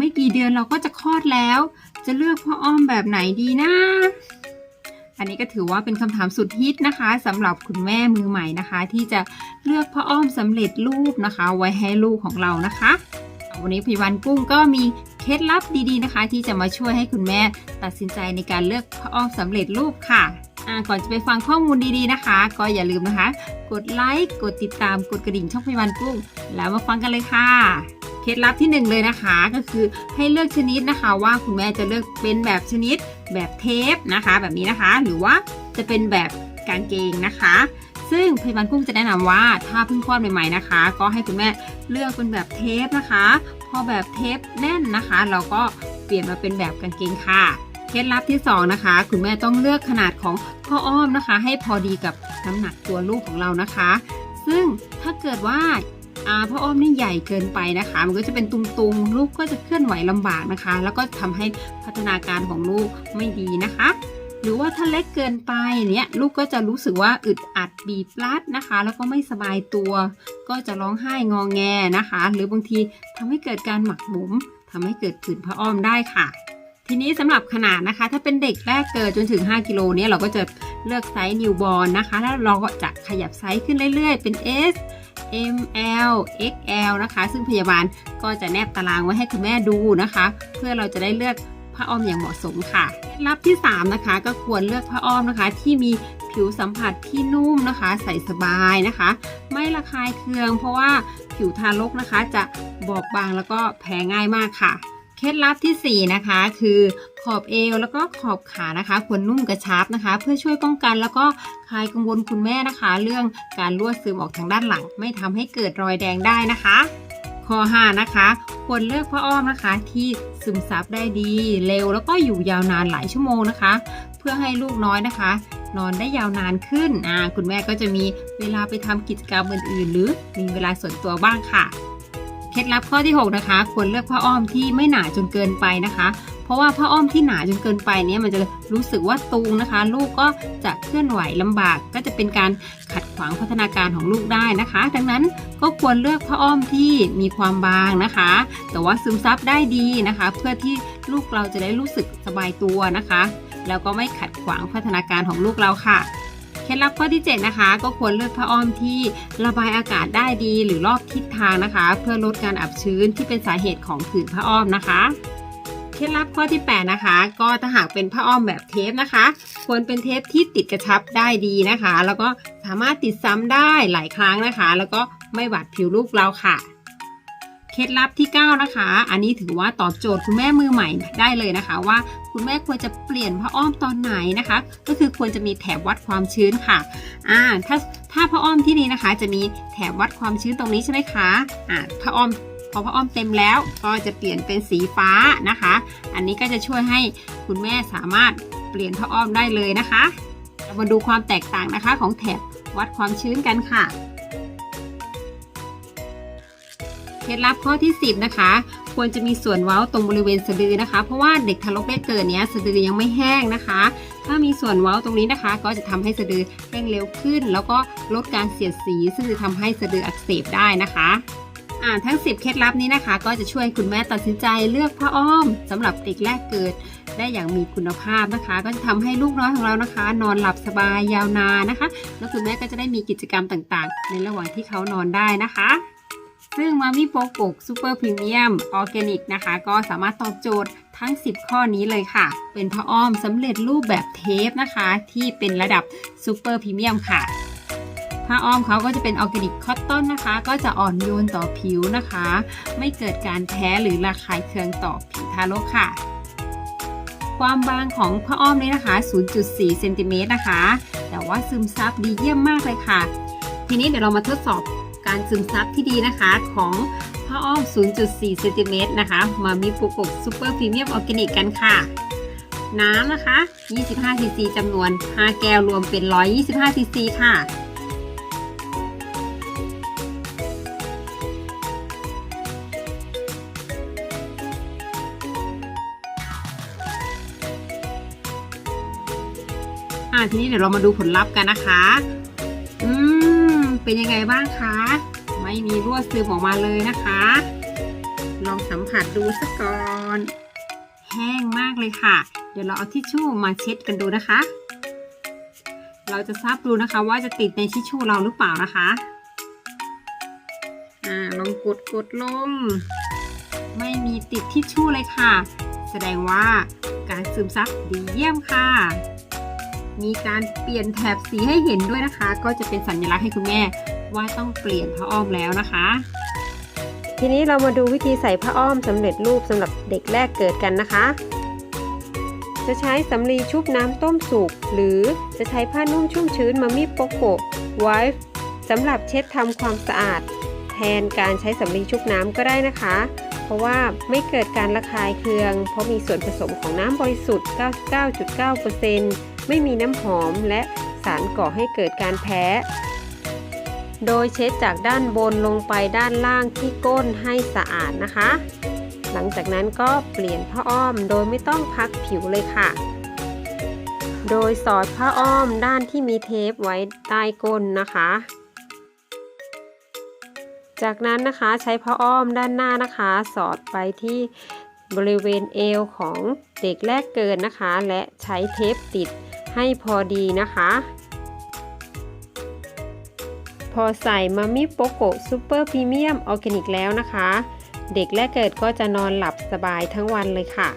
ไม่กี่เดือนเราก็จะคลอดแล้ว จะเลือกพ่ออ้อมแบบไหนดีนะ อันนี้ก็ถือว่าเป็นคำถามสุดฮิตนะคะสำหรับคุณแม่มือใหม่นะคะ ที่จะเลือกพ่ออ้อมสำเร็จรูปนะคะ ไว้ให้ลูกของเรานะคะ วันนี้พยาบาลกุ้งก็มีเคล็ดลับดีๆนะคะ ที่จะมาช่วยให้คุณแม่ตัดสินใจในการเลือกพ่ออ้อมสำเร็จรูปค่ะ ก่อนจะไปฟังข้อมูลดีๆนะคะ ก็อย่าลืมนะคะ กดไลค์ กดติดตาม กดกระดิ่งช่องพยาบาลกุ้ง แล้วมาฟังกันเลยค่ะ เคล็ดลับที่หนึ่งเลยนะคะก็คือให้เลือกชนิดนะคะว่าคุณแม่จะเลือกเป็นแบบชนิด แบบเทปนะคะ แบบนี้นะคะ หรือว่าจะเป็นแบบกางเกงนะคะ ซึ่งพยาบาลกุ้งจะแนะนำว่าถ้าเพิ่งคลอดใหม่ๆนะคะ ก็ให้คุณแม่เลือกเป็นแบบเทปนะคะ พอแบบเทปแน่นนะคะ เราก็เปลี่ยนมาเป็นแบบกางเกงค่ะ เคล็ดลับที่สองนะคะคุณแม่ต้องเลือกขนาดของพ่ออ้อมนะคะ ให้พอดีกับน้ำหนักตัวลูกของเรานะคะ ซึ่งถ้าเกิดว่าอ่าพ่ออ้อมนี่ใหญ่เกินไปนะคะ มันก็จะเป็นตุงๆ ลูกก็จะเคลื่อนไหวลำบากนะคะ แล้วก็ทำให้พัฒนาการของลูกไม่ดีนะคะ หรือว่าถ้าเล็กเกินไปเนี่ยลูกก็จะรู้สึกว่าอึดอัดบีบรัดนะคะ แล้วก็ไม่สบายตัว ก็จะร้องไห้งองแงนะคะ หรือบางทีทำให้เกิดการหมักหมมทำให้เกิดผื่นพระอ้อมได้ค่ะ ทีนี้สำหรับขนาดนะคะ ถ้าเป็นเด็กแรกเกิดจนถึง 5 กิโลเนี่ยเราก็จะเลือกไซส์นิวบอร์นนะคะ แล้วเราก็จะขยับไซส์ขึ้นเรื่อยๆ เป็น S M L X L นะคะ ซึ่งพยาบาลก็จะแนบตารางไว้ให้คุณแม่ดูนะคะ เพื่อเราจะได้เลือกผ้าอ้อมอย่างเหมาะสมค่ะเคล็ดลับที่ 3 นะคะ ก็ควรเลือกผ้าอ้อมนะคะ ที่มีผิวสัมผัสที่นุ่มนะคะ ใส่สบายนะคะ ไม่ระคายเคือง เพราะว่าผิวทารกนะคะ จะบอบบางแล้วก็แพ้ง่ายมากค่ะ เคล็ดลับทีสี่ 4 นะคะ คือขอบเอวแล้วก็ขอบขานะคะควรนุ่มกระชับนะคะ เพื่อช่วยป้องกันแล้วก็คลายกังวลคุณแม่นะคะ เรื่องการรั่วซึมออกทางด้านหลัง ไม่ทำให้เกิดรอยแดงได้นะคะข้อ5นะคะ ควรเลือกผ้าอ้อมนะคะ ที่ซึมซับได้ดี เร็วแล้วก็อยู่ยาวนานหลายชั่วโมงนะคะ เพื่อให้ลูกน้อยนะคะ นอนได้ยาวนานขึ้นอ่าคุณแม่ก็จะมีเวลาไปทำกิจกรรมอื่นๆ หรือมีเวลาส่วนตัวบ้างค่ะ เคล็ดลับข้อที่ 6 นะคะ ควรเลือกผ้าอ้อมที่ไม่หนาจนเกินไปนะคะ เพราะว่าผ้าอ้อมที่หนาจนเกินไปเนี่ยมันจะรู้สึกว่าตูงนะคะ ลูกก็จะเคลื่อนไหวลำบาก ก็จะเป็นการขัดขวางพัฒนาการของลูกได้นะคะ ดังนั้นก็ควรเลือกผ้าอ้อมที่มีความบางนะคะ แต่ว่าซึมซับได้ดีนะคะ เพื่อที่ลูกเราจะได้รู้สึกสบายตัวนะคะ แล้วก็ไม่ขัดขวางพัฒนาการของลูกเราค่ะ ล็ดลับข้อที่ 7 นะคะ ก็ควรเลือกผ้าอ้อมที่ระบายอากาศได้ดีหรือรอบทิศทางนะคะ เพื่อลดการอับชื้นที่เป็นสาเหตุของผื่นผ้าอ้อมนะคะเคล็ดลับข้อที่ 8 นะคะ ก็ถ้าหากเป็นผ้าอ้อมแบบเทปนะคะ ควรเป็นเทปที่ติดกระชับได้ดีนะคะ แล้วก็สามารถติดซ้ำได้หลายครั้งนะคะ แล้วก็ไม่บาดผิวลูกเราค่ะ ล็ดลับที่ 9 นะคะ อันนี้ถือว่าตอบโจทย์คุณแม่มือใหม่ได้เลยนะคะ ว่าคุณแม่ควรจะเปลี่ยนผ้าอ้อมตอนไหนนะคะ ก็คือควรจะมีแถบวัดความชื้นค่ะอ่าถ้าถ้าผ้าอ้อมที่นี้นะคะ จะมีแถบวัดความชื้นตรงนี้ใช่ไหมคะอ่าผ้าอ้อมพอผ้าอ้อมเต็มแล้วก็จะเปลี่ยนเป็นสีฟ้านะคะ อันนี้ก็จะช่วยให้คุณแม่สามารถเปลี่ยนผ้าอ้อมได้เลยนะคะ เรามาดูความแตกต่างนะคะของแถบวัดความชื้นกันค่ะ ล็ดลับข้อที่ 10 นะคะ ควรจะมีส่วนเว้าตรงบริเวณสะดือนะคะ เพราะว่าเด็กทารกแรกเกิดเนี้ยสะดือยังไม่แห้งนะคะ ถ้ามีส่วนเว้าตรงนี้นะคะ ก็จะทำให้สะดือแห้งเร็วขึ้น แล้วก็ลดการเสียดสี ซึ่งจะทำให้สะดืออักเสบได้นะคะอ่าทั้ง 10 เคล็ดลับนี้นะคะ ก็จะช่วยคุณแม่ตัดสินใจเลือกผ้าอ้อมสำหรับเด็กแรกเกิดได้อย่างมีคุณภาพนะคะ ก็จะทำให้ลูกน้อยของเรานะคะ นอนหลับสบายยาวนานนะคะ แล้วคุณแม่ก็จะได้มีกิจกรรมต่างๆ ในระหว่างที่เขานอนได้นะคะ ซึ่งมามิโปกกซูเปอร์พรีเมียมออร์แกนิกนะคะ ก็สามารถตอบโจทย์ทั้ง 10 ข้อนี้เลยค่ะ เป็นผ้าอ้อมสำเร็จรูปแบบเทปนะคะ ที่เป็นระดับซูเปอร์พรีเมียมค่ะผ้าอ้อมเขาก็จะเป็นออร์แกนิกคอตตอนนะคะ ก็จะอ่อนโยนต่อผิวนะคะ ไม่เกิดการแพ้หรือระคายเคืองต่อผิวทารกค่ะ ความบางของผ้าอ้อมนี้นะคะ 0.4เซนติเมตรนะคะ แต่ว่าซึมซับดีเยี่ยมมากเลยค่ะ ทีนี้เดี๋ยวเรามาทดสอบ การซึมซับที่ดีนะคะของผ้าอ้อม 0.4 เซนติเมตรนะคะ มามีปุกกซูเปอร์พรีเมียมออร์แกนิกกันค่ะ น้ำนะคะ 25 ซีซีจำนวน 5 แก้วรวมเป็น 125 ซีซีค่ะอ่าทีนี้เดี๋ยวเรามาดูผลลัพธ์กันนะคะ เป็นยังไงบ้างคะ ไม่มีรั่วซึมออกมาเลยนะคะ ลองสัมผัสดูสักก่อน แห้งมากเลยค่ะ เดี๋ยวเราเอาทิชชู่มาเช็ดกันดูนะคะ เราจะทราบดูนะคะว่าจะติดในทิชชู่เราหรือเปล่านะคะอ่าลองกดกดลง ไม่มีติดทิชชู่เลยค่ะ แสดงว่าการซึมซับดีเยี่ยมค่ะ มีการเปลี่ยนแถบสีให้เห็นด้วยนะคะ ก็จะเป็นสัญลักษณ์ให้คุณแม่ว่าต้องเปลี่ยนผ้าอ้อมแล้วนะคะ ทีนี้เรามาดูวิธีใส่ผ้าอ้อมสำเร็จรูปสำหรับเด็กแรกเกิดกันนะคะ จะใช้สำลีชุบน้ำต้มสุกหรือจะใช้ผ้านุ่มชุ่มชื้นมามิโปโกะไวฟ์สำหรับเช็ดทำความสะอาด แทนการใช้สำลีชุบน้ำก็ได้นะคะ เพราะว่าไม่เกิดการระคายเคือง เพราะมีส่วนผสมของน้ำบริสุทธิ์ 99.9% ไม่มีน้ำหอมและสารก่อให้เกิดการแพ้ โดยเช็ดจากด้านบนลงไปด้านล่างที่ก้นให้สะอาดนะคะ หลังจากนั้นก็เปลี่ยนผ้าอ้อมโดยไม่ต้องพักผิวเลยค่ะ โดยสอดผ้าอ้อมด้านที่มีเทปไว้ใต้ก้นนะคะ จากนั้นนะคะใช้ผ้าอ้อมด้านหน้านะคะ สอดไปที่บริเวณเอวของเด็กแรกเกิดนะคะ และใช้เทปติด ให้พอดีนะคะ พอใส่มามิโปโกะซูเปอร์พรีเมียมออร์แกนิกแล้วนะคะ เด็กแรกเกิดก็จะนอนหลับสบายทั้งวันเลยค่ะ